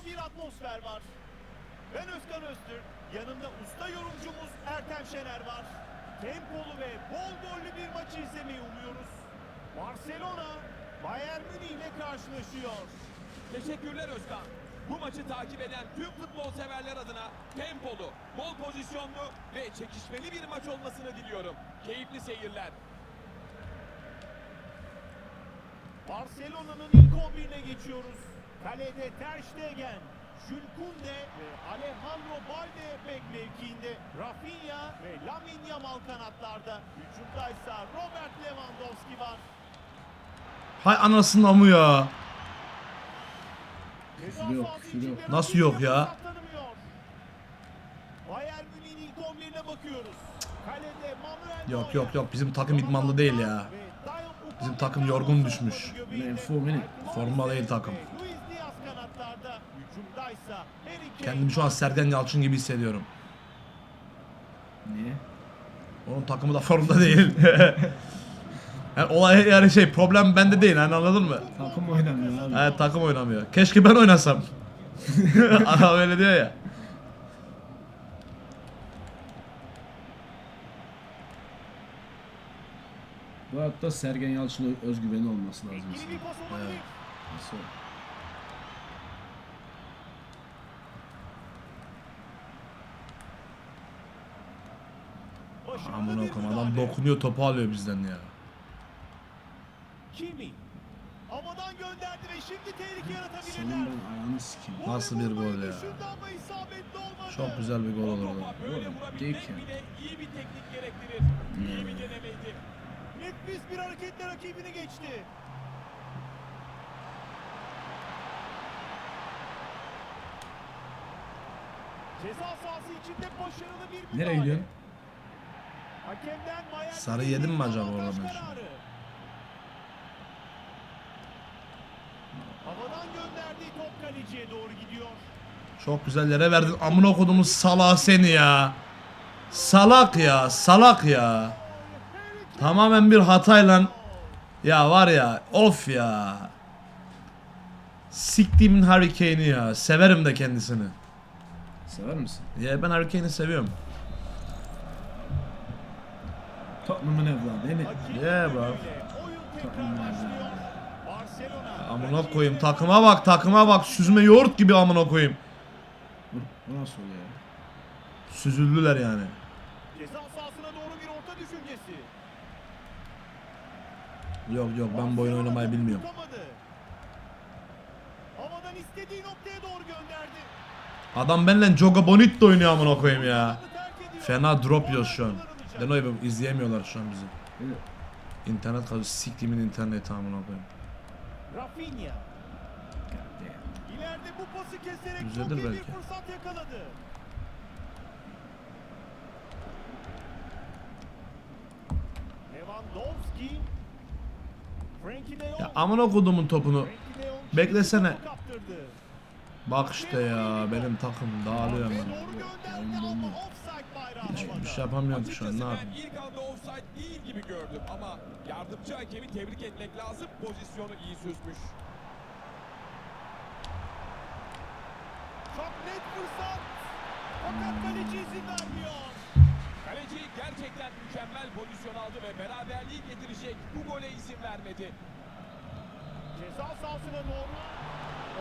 dolu bir atmosfer var. Ben Özkan Öztürk, yanımda usta yorumcumuz Ertem Şener var. Tempolu ve bol gollü bir maçı izlemeyi umuyoruz. Barcelona, Bayern Münih ile karşılaşıyor. Teşekkürler Özkan. Bu maçı takip eden tüm futbol severler adına tempolu, bol pozisyonlu ve çekişmeli bir maç olmasını diliyorum. Keyifli seyirler. Barcelona'nın ilk 11'ine geçiyoruz. Kalede Ter Stegen, Jules Koundé ve Alejandro Balde bek mevkiinde. Rafinha ve Lamine Yamal kanatlarda. Hücumdaysa Robert Lewandowski var. Hay anasının amı ya. Ceza Küfür yok, küfür yok. Nasıl yok ya? fırsat tanımıyor. Bayern Münih'in ilk 11'ine bakıyoruz. Kalede Manuel Yok yok yok bizim takım idmanlı değil ya. Bizim takım yorgun düşmüş. Forma değil takım. Ve Luis Diaz kanatlarda. Hücumdaysa Harry Kane Kendimi şu an Sergen Yalçın gibi hissediyorum. Niye? Onun takımı da formda değil. yani olay yani şey problem bende değil hani anladın mı? Takım oynamıyor abi. Evet takım oynamıyor. Keşke ben oynasam. Adam öyle diyor ya. Bu hayatta Sergen Yalçın'a özgüveni olması lazım. Olabilir. Evet. Nasıl? Amına koyayım adam dokunuyor topu alıyor bizden ya. Kimi. Havadan gönderdi ve şimdi tehlike Senin yaratabilirler. ben ayağını sikeyim. Nasıl bir gol ya? Çok güzel bir gol olurdu. Oğlum, değil ki. iyi bir teknik gerektirir. İyi bir denemeydi. Nefis bir hareketle rakibini geçti. Ceza sahası içinde başarılı bir müdahale. Nereye gidiyorsun? Sarı yedin mi acaba orada ben kararı. Havadan gönderdiği top kaleciye doğru gidiyor. Çok güzel yere verdin. Amına kodumun salağı seni ya. Salak ya, salak ya. Tamamen bir hatayla ya var ya of ya. Siktiğimin Harry Kane'i ya. Severim de kendisini. Sever misin? Ya ben Harry Kane'i seviyorum. Tottenham'ın evladı değil mi? Yeah, bro. başlıyor. Barcelona. Amına koyayım takıma bak takıma bak süzme yoğurt gibi amına koyayım. Bu, bu nasıl oluyor ya? Süzüldüler yani. Ceza sahasına doğru bir orta düşüncesi. Yok yok ben bu oyun oynamayı bilmiyorum. Tutamadı. Havadan istediği noktaya doğru gönderdi. Adam benimle Joga Bonito oynuyor amına koyayım ya. Fena drop yiyoruz şu an. Kullanılacak. Deno'yu izleyemiyorlar şu an bizi. İnternet kalıyor. Siktiğimin interneti amına koyayım. Rafinha. İleride bu pası keserek Güzeldir çok iyi bir belki. fırsat yakaladı. Lewandowski. Frankie de Jong. Ya amına kodumun topunu. Frankie de Jong beklesene. şimdi topu kaptırdı. Bak işte ya benim takım dağılıyor Ve hemen. doğru gönderdi ama offside bayrağı Hiç havada. bir şey yapamıyorum şu an ne Açıkçası ben yapayım. ilk anda offside değil gibi gördüm ama yardımcı hakemi tebrik etmek lazım. Pozisyonu iyi süzmüş. Çok net fırsat. Fakat kaleci izin vermiyor. Kaleci gerçekten mükemmel pozisyon aldı ve beraberliği getirecek bu gole izin vermedi. Ceza sahasına doğru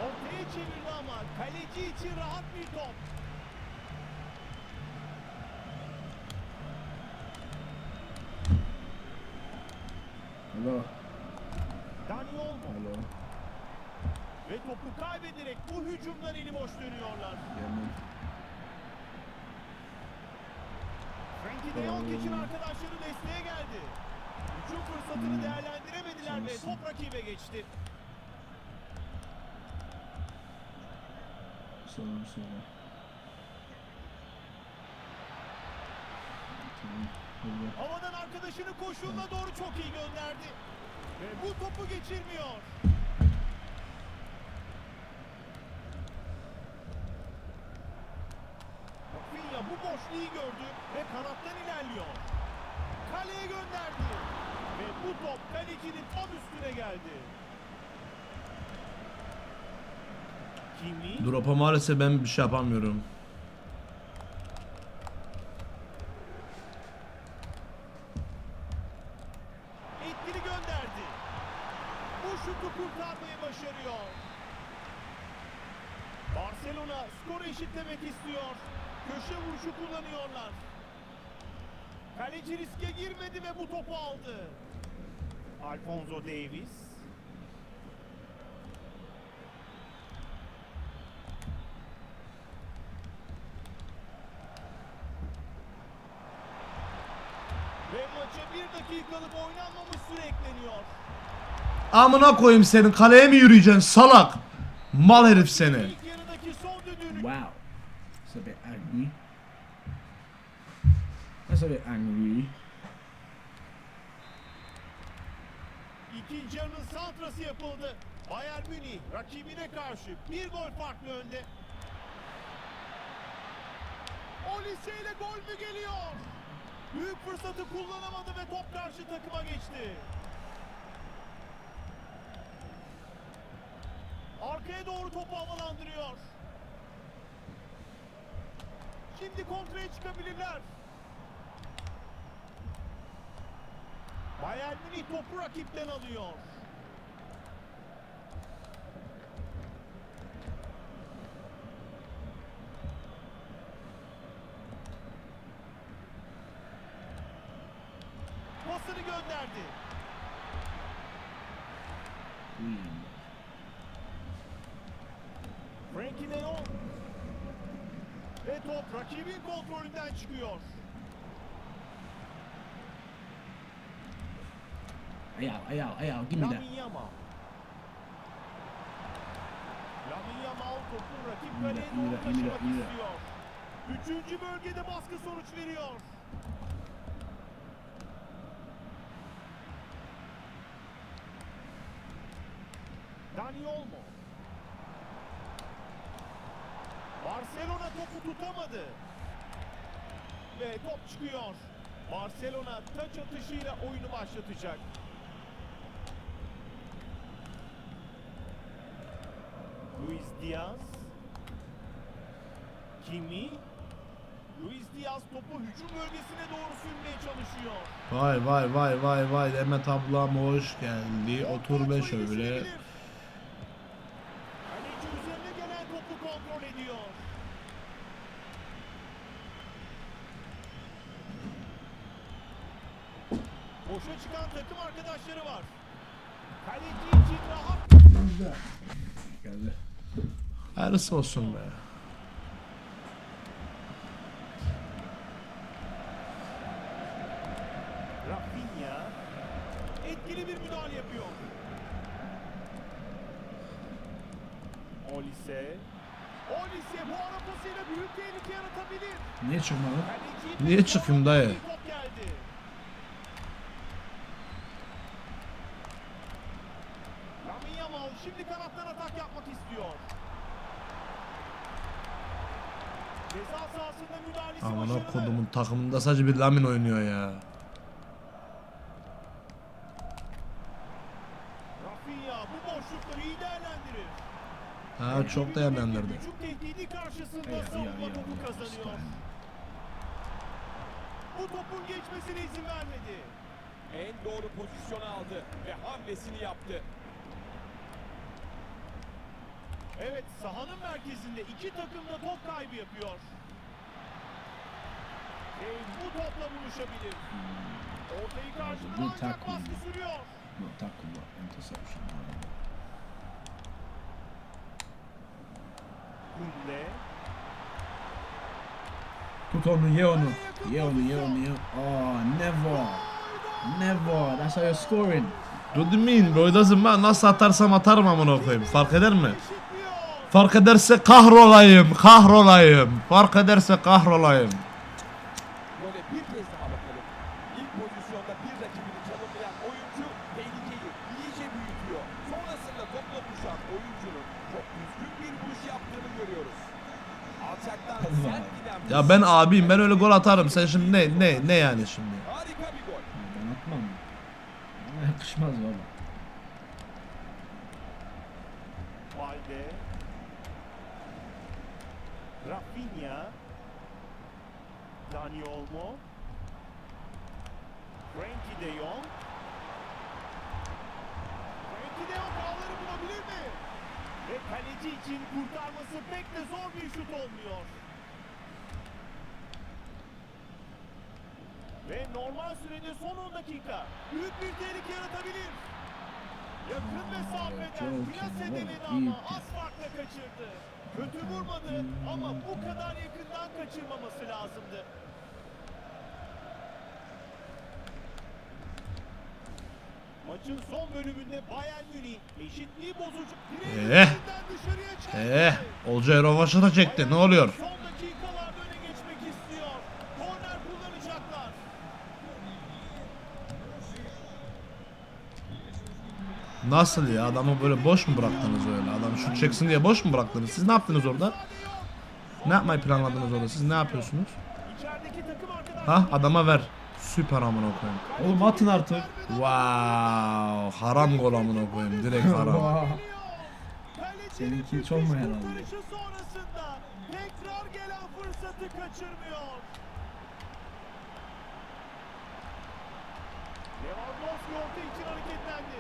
ortaya çevirdi ama kaleci için rahat bir top. Alo. Dani Olmo Alo. ve topu kaybederek bu hücumdan eli boş dönüyorlar. Gelmem. Frankie de Jong için arkadaşları desteğe geldi. Hücum fırsatını değerlendiremediler ve top rakibe geçti. Selam söyle. Tamam. Hadi. Havadan arkadaşını koşuğuna doğru çok iyi gönderdi. Ve bu topu geçirmiyor. Rafinha bu boşluğu gördü ve kanattan ilerliyor. Kaleye gönderdi. Ve bu top kalecinin tam üstüne geldi. Kimi? Drop'a maalesef ben bir şey yapamıyorum. Etkili gönderdi. Bu şutu kurtarmayı başarıyor. Barcelona skoru eşitlemek istiyor. Köşe vuruşu kullanıyorlar. Kaleci riske girmedi ve bu topu aldı. Alfonso Davis. Ve maça bir dakikalık oynanmamış süre ekleniyor. Amına koyayım senin kaleye mi yürüyeceksin salak? Mal herif seni. İlk yarıdaki son düdüğünü Wow. That's a bit angry. That's a bit angry. İkinci yarının santrası yapıldı. Bayern Münih rakibine karşı bir gol farklı önde. Olise ile gol mü geliyor? Büyük fırsatı kullanamadı ve top karşı takıma geçti. Arkaya doğru topu havalandırıyor. Şimdi kontraya çıkabilirler. Bayern Münih topu rakipten alıyor. Pasını gönderdi. Hmm. Frankie de Jong. Ve top rakibin kontrolünden çıkıyor. Ayaw, ayaw, ayaw. Give me that. Lamin Yamal. Lamin Yamal topu rakip kaleye doğru taşımak istiyor. Üçüncü bölgede baskı sonuç veriyor. Dani Olmo. Barcelona topu tutamadı. Ve top çıkıyor. Barcelona taç atışıyla oyunu başlatacak. Luis Diaz. Kimi. Luis Diaz topu hücum bölgesine doğru sürmeye çalışıyor. Vay vay vay vay vay Demet ablam hoş geldi. Otur be şöyle. Kaleci üzerine gelen topu kontrol ediyor. Boşa çıkan takım arkadaşları var. Kaleci için rahat Geldi. Hayırlısı olsun be. Rafinha etkili bir müdahale yapıyor. Olise Olise bu ara pasıyla büyük tehlike yaratabilir. Niye çıkmadın? Niye çıkayım dayı? Bir top geldi. Lamin Yamal şimdi kanattan atak yapmak istiyor. Amına başarılı. kodumun takımında sadece bir Lamin oynuyor ya. Rafinha bu boşlukları iyi değerlendirir. Ha çok değerlendirdi. Bu topun geçmesine izin vermedi. En doğru pozisyonu aldı ve hamlesini yaptı. Evet sahanın merkezinde iki takım da top kaybı yapıyor. Kane bu topla buluşabilir. Ortayı karşıdan Good ancak baskı sürüyor. Not tackle, interception. Kunde. Tut onu, ye onu. Ye onu, ye onu, ye Oh, never. Never. That's how you're scoring. Do you mean bro? It doesn't matter. Nasıl atarsam atarım amına koyayım. Fark eder mi? Fark ederse kahrolayım, kahrolayım. Fark ederse kahrolayım. Ya ben abiyim ben öyle gol atarım. Sen şimdi ne ne ne yani şimdi? harika bir gol. Ya Ben atmam. Bana yakışmaz baba. Valde. Rafinha. Dani Olmo. Frankie de Jong. Frankie de Jong ağları bulabilir mi? Ve kaleci için kurtarması pek de zor bir şut olmuyor. Ve normal sürede son 10 dakika büyük bir tehlike yaratabilir. Yakın mesafeden hedeledi iyi. ama az farkla kaçırdı. Kötü vurmadı ama bu kadar yakından kaçırmaması lazımdı. Maçın son bölümünde Bayern Münih eşitliği bozucu. Eh, Olcay Rovaş'a da çekti. Ne oluyor? Son dakikalarda öne geçmek istiyor. Korner kullanacaklar. Nasıl ya? Adamı böyle boş mu bıraktınız öyle? Adam şut çeksin diye boş mu bıraktınız? Siz ne yaptınız orada? Ne yapmayı planladınız orada? Siz ne yapıyorsunuz? Ha adama ver. Süper amına koyayım. Oğlum atın artık. Wow, haram gol amına koyayım. Direkt haram. Seninki hiç olmuyor herhalde. sonrasında tekrar gelen fırsatı kaçırmıyor. Lewandowski orta için hareketlendi.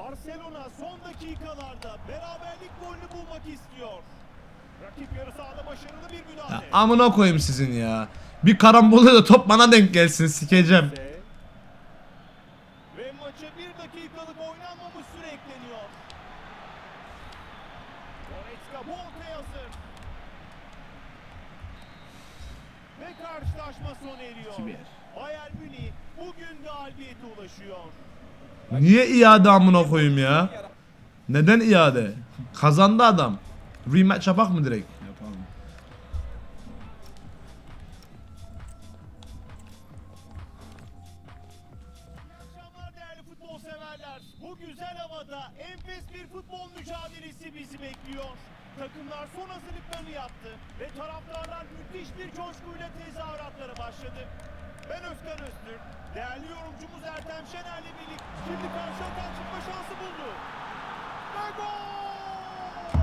Barcelona son dakikalarda beraberlik golünü bulmak istiyor. Rakip yarı sahada başarılı bir müdahale. Ya, amına koyayım sizin ya. Bir karambol da top bana denk gelsin sikeceğim. Ve maça bir dakikalık oynanmamış süre ekleniyor. Goretzka bu ortaya hazır. Ve karşılaşma sona eriyor. 2-1. Bayern Münih bugün galibiyete ulaşıyor. Niye iade amına koyayım ya? Neden iade? Kazandı adam. Rematch yapak mı direkt? Takımlar son hazırlıklarını yaptı ve taraftarlar müthiş bir coşkuyla tezahüratlara başladı. Ben Özkan Öztürk, değerli yorumcumuz Ertem Şener'le birlikte şimdi karşı atan çıkma şansı buldu. Ve gol!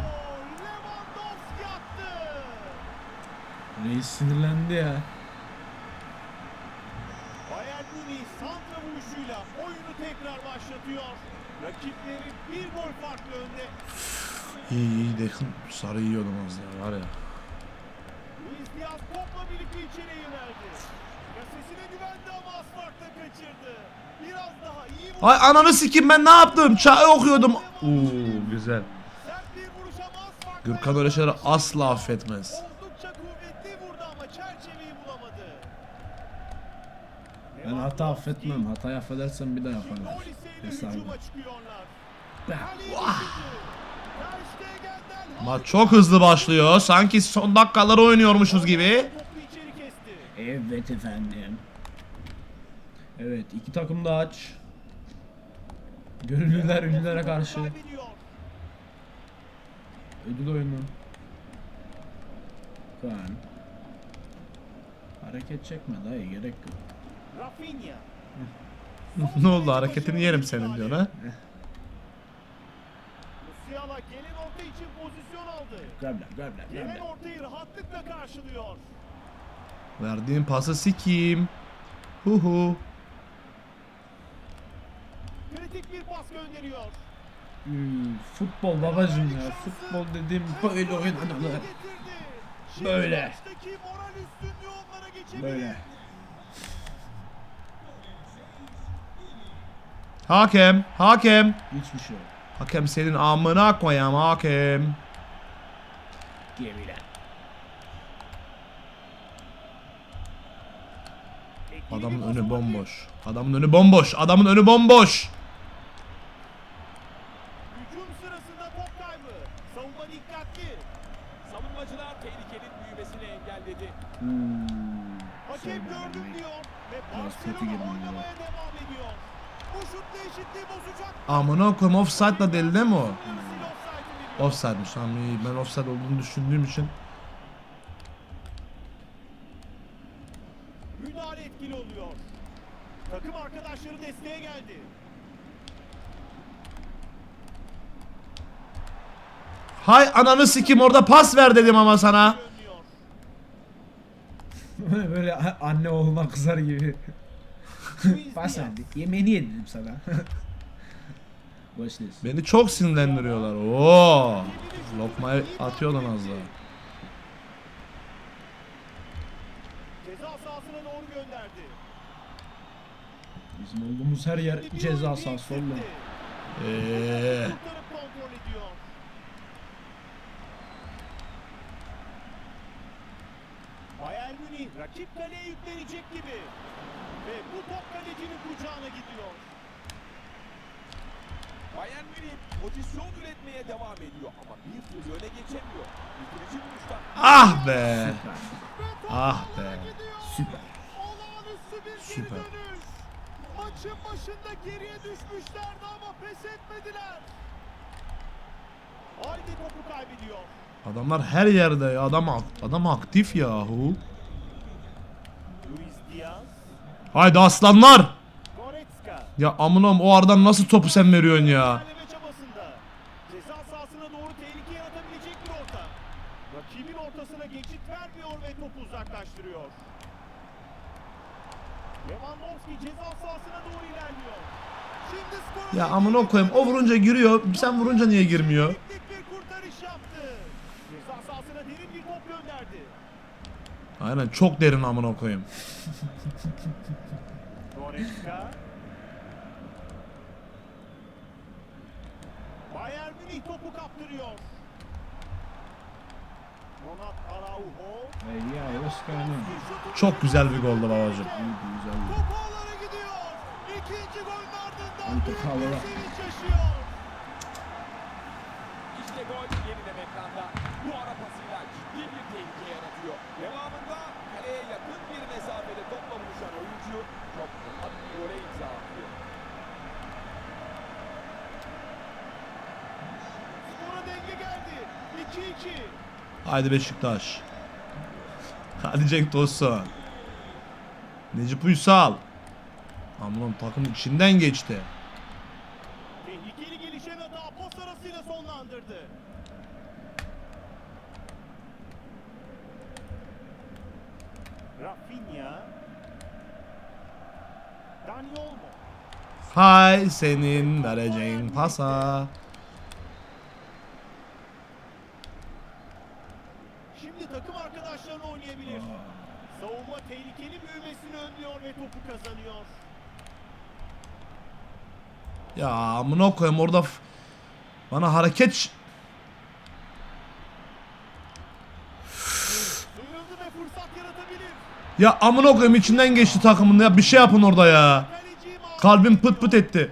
Lewandowski attı! Reis sinirlendi ya. Bayern Münih santra vuruşuyla oyunu tekrar başlatıyor. Rakipleri bir gol farklı önde. İyi iyi de sarı yiyordum az daha var ya. Luis Diaz topla birlikte içeriye yöneldi. Ay ananı sikim ben ne yaptım? Çay okuyordum. Oo güzel. Gürkan öyle şeyleri asla affetmez. Oldukça kuvvetli vurdu ama çerçeveyi bulamadı. Ben hata affetmem. Hatayı affedersem bir daha yaparlar. Hesabı. Stegen'den Maç çok hızlı başlıyor. Sanki son dakikaları oynuyormuşuz gibi. Evet efendim. Evet iki takım da aç. Gönüllüler ünlülere karşı. Ödül oyunu. Kaan. Hareket çekme dayı gerek yok. Rafinha. ne oldu hareketini yerim senin diyor ha. Musiala gelen orta için pozisyon aldı. Grabla Gelen grabla. ortayı rahatlıkla karşılıyor. Verdiğim pası sikeyim. Hu hu. Kritik bir pas gönderiyor. Hmm, futbol babacım ya. Futbol dedim böyle. Şimdi Böyle. Böyle. Hakem, hakem. Hiçbir şey yok. Hakem senin amına koyam hakem. Gemiler. Adamın önü bomboş. Adamın önü bomboş. Adamın önü bomboş. Amına koyayım offside'la deldi değil mi o? Offside'miş. Tamam. Ben offside olduğunu düşündüğüm için. Müdahale etkili oluyor. Takım arkadaşları desteğe geldi. Hay ananı sikim orada pas ver dedim ama sana. Böyle anne oğluna kızar gibi. Pas verdik. Yemeğini yedim sana. Watch this. Beni çok sinirlendiriyorlar. Oo. Lokmayı atıyorlar az daha. Ceza sahasına doğru gönderdi. Bizim olduğumuz her yer ceza sahası oğlum. Eee. Bayern Münih rakip kaleye yüklenecek gibi. Ve bu top kalecinin kucağına gidiyor. Bayern Münih pozisyon üretmeye devam ediyor ama bir türlü öne geçemiyor. Bitirici vuruştan Ah be. Ah be. Süper. Olağanüstü bir Süper. geri dönüş. Maçın başında geriye düşmüşlerdi ama pes etmediler. Haydi topu kaybediyor. Adamlar her yerde ya. Adam adam aktif yahu. Luis Diaz, Haydi aslanlar. Ya amınam o aradan nasıl topu sen veriyorsun ya? Ya amına koyayım o vurunca giriyor. Sen vurunca niye girmiyor? Aynen çok derin amına koyayım. Bayern Münih topu kaptırıyor. Ronald Araujo. Hey ya what's going on? Bir şutu Çok güzel bir goldu babacım. Güzeldi. Top ağlara gidiyor. İkinci golün ardından büyük bir sevinç yaşıyor. işte gol yeniden ekranda. Bu ara pasıyla ciddi bir tehlike yaratıyor. Devamında kaleye yakın bir mesafede topla buluşan oyuncu çok rahat bir gole imza atıyor. Skora denge geldi. 2-2. Haydi Beşiktaş. Hadi Cenk Tosun. Necip Uysal. Amına takım içinden geçti. Tehlikeli gelişen hata pas arasıyla sonlandırdı. Rafinha. Dani Olmo. Hay senin vereceğin pasa. Şimdi takım arkadaşlarına oynayabilir. Savunma tehlikeli büyümesini önlüyor ve topu kazanıyor. Ya amına koyayım orada bana hareket ya amına koyayım içinden geçti takımın ya bir şey yapın orada ya. Kalbim pıt pıt etti.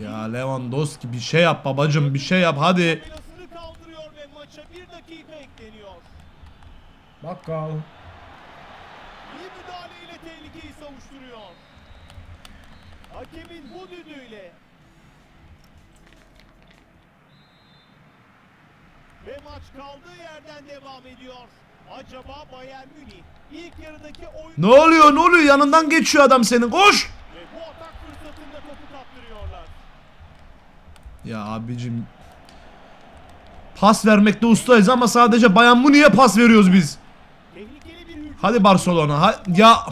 Ya Lewandowski bir şey yap babacım bir şey yap hadi. tabelasını kaldırıyor ve maça bir dakika ekleniyor. Bakkal. İyi müdahaleyle tehlikeyi savuşturuyor. Hakemin bu düdüğüyle ve maç kaldığı yerden devam ediyor. Acaba Bayern Münih ilk yarıdaki oyun Ne oluyor ne oluyor yanından geçiyor adam senin koş. ve bu atak fırsatında topu kaptırıyorlar. Ya abicim pas vermekte ustayız ama sadece Bayern Münih'e pas veriyoruz biz. Bir. Hadi Barcelona ha ya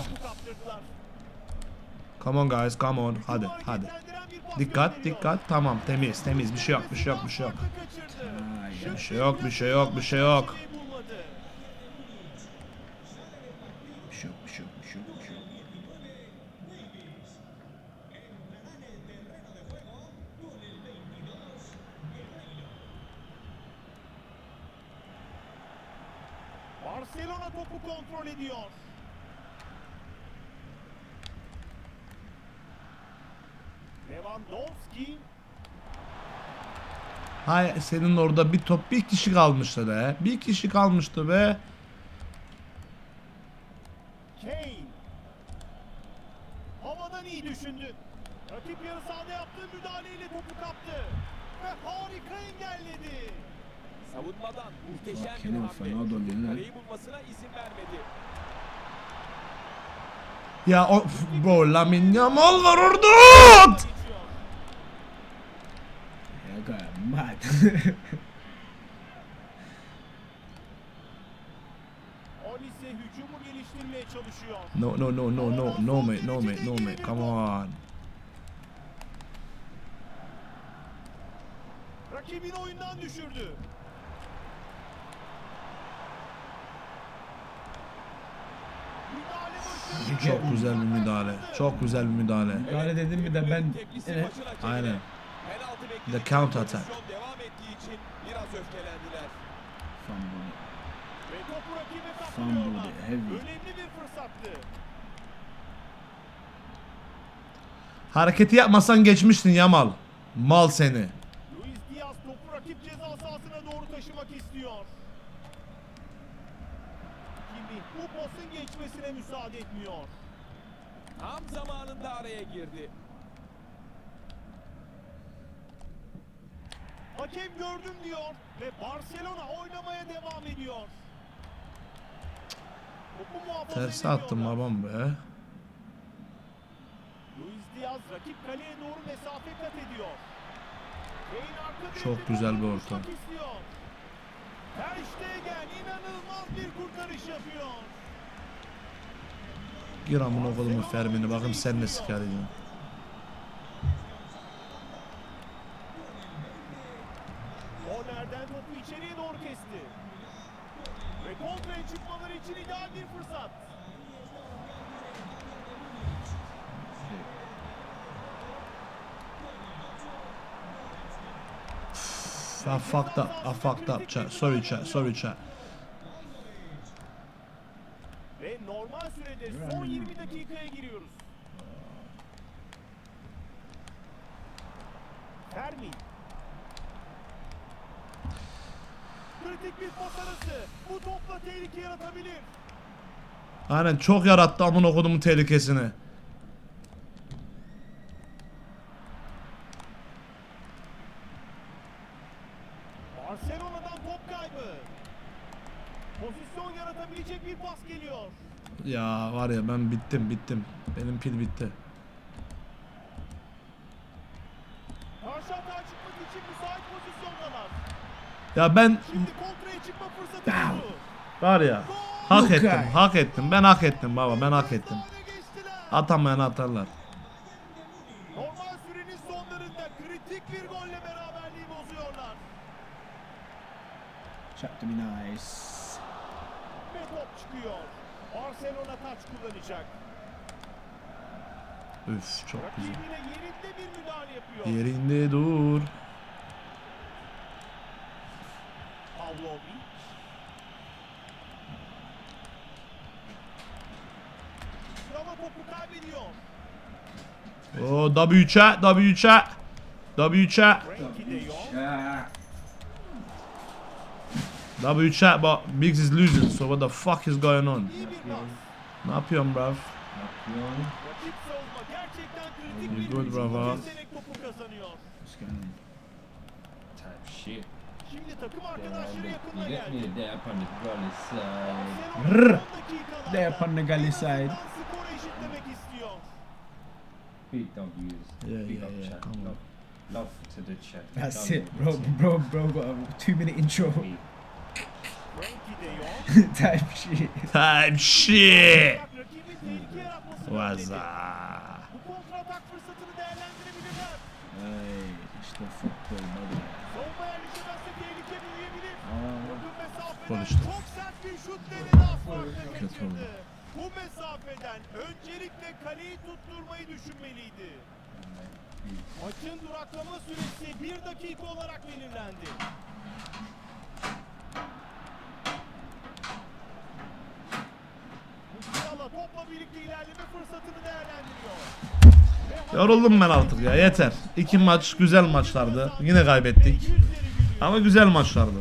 come on guys come on hadi hadi. bir Dikkat dikkat tamam temiz temiz bir şey yok bir şey yok bir şey yok. Kaçırdı. Ay, Bir şey yok bir şey yok bir şey yok. Bulmadı. Bir şey yok bir şey yok bir şey yok bir şey yok. Barcelona topu kontrol ediyor. Lewandowski Hay senin orada bir top bir kişi kalmıştı be. Bir kişi kalmıştı be. Kane havadan iyi düşündü. Rakip yarı sahada yaptığı müdahaleyle topu kaptı. Ve harika engelledi. Savunmadan muhteşem bir hamle. Kaleyi bulmasına izin vermedi. Ya o bro Lamine Yamal var orada. Ya mad. Olise hücumu geliştirmeye çalışıyor. No no no no no no mate no mate no mate come on. Rakibini oyundan düşürdü. Müdahale başarılı. Çok güzel bir müdahale. Çok güzel bir müdahale. Müdahale dedim mi de ben evet. Aynen. Penaltı Bir de beklediği counter attack. heavy. Fırsattı. Hareketi yapmasan geçmiştin Yamal. Mal seni. Luis Diaz topu rakip ceza sahasına doğru taşımak istiyor. Kimi bu pasın geçmesine müsaade etmiyor. Tam zamanında araya girdi. Hakem gördüm diyor ve Barcelona oynamaya devam ediyor. Tersi attım babam be. Luis Diaz rakip kaleye doğru mesafe kat ediyor. Çok güzel bir orta. buluşmak istiyor. Ter Stegen inanılmaz bir kurtarış yapıyor. Gir amına kodumu Fermin'i bakayım sen ne sikerdin. Kornerden topu içeriye doğru kesti. Ve kontraya çıkmaları için ideal bir fırsat. I fucked up. I fucked up chat. Sorry chat. Sorry chat. Ve normal sürede son 20 dakikaya giriyoruz. Fermi. Kritik bir pas arası. Bu topla tehlike yaratabilir. Aynen çok yarattı amına kodumun tehlikesini. Barcelona'dan top kaybı. Pozisyon yaratabilecek bir pas geliyor. Ya var ya ben bittim bittim. Benim pil bitti. Ya ben Şimdi kontraya çıkma fırsatı buldu. var ya hak Luka. ettim hak ettim ben hak ettim baba ben hak ettim. Atamayan atarlar. Normal sürenin sonlarında kritik bir golle beraberliği bozuyorlar. Chat to be nice. Ve top çıkıyor. Barcelona taç kullanacak. Üf çok güzel. Yerinde bir müdahale yapıyor. Yerinde dur. Pavlovic. Krala topu kaybediyor. O W3'e W3'e W3'e Frenkie de Jong. Yeah. W3'e but Biggs is losing so what the fuck is going on? İyi bir pas. Ne yapıyorsun Very bir good, bravo. going on? type shit. Şimdi takım arkadaşları me geldi. up on the gully side. Barcelona Rrr. son dakikalarda There upon the gully en side. skoru eşitlemek istiyor. Big dog use. Yeah, Big yeah, up yeah, chat. come on. Love, love to the chat. That's it, bro. Bro, bro, got a two minute intro Me. Frenkie de Jong. Type shit. Time shit. Değerlendirebilirler. Hey, işte futbol mesafeden Konuştum. Kötü oldu. Bu mesafeden öncelikle kaleyi tutturmayı düşünmeliydi. Maçın duraklama süresi bir dakika olarak belirlendi. Musiala topla Yoruldum ben artık ya yeter. İki maç güzel maçlardı. Yine kaybettik. Ama güzel maçlardı.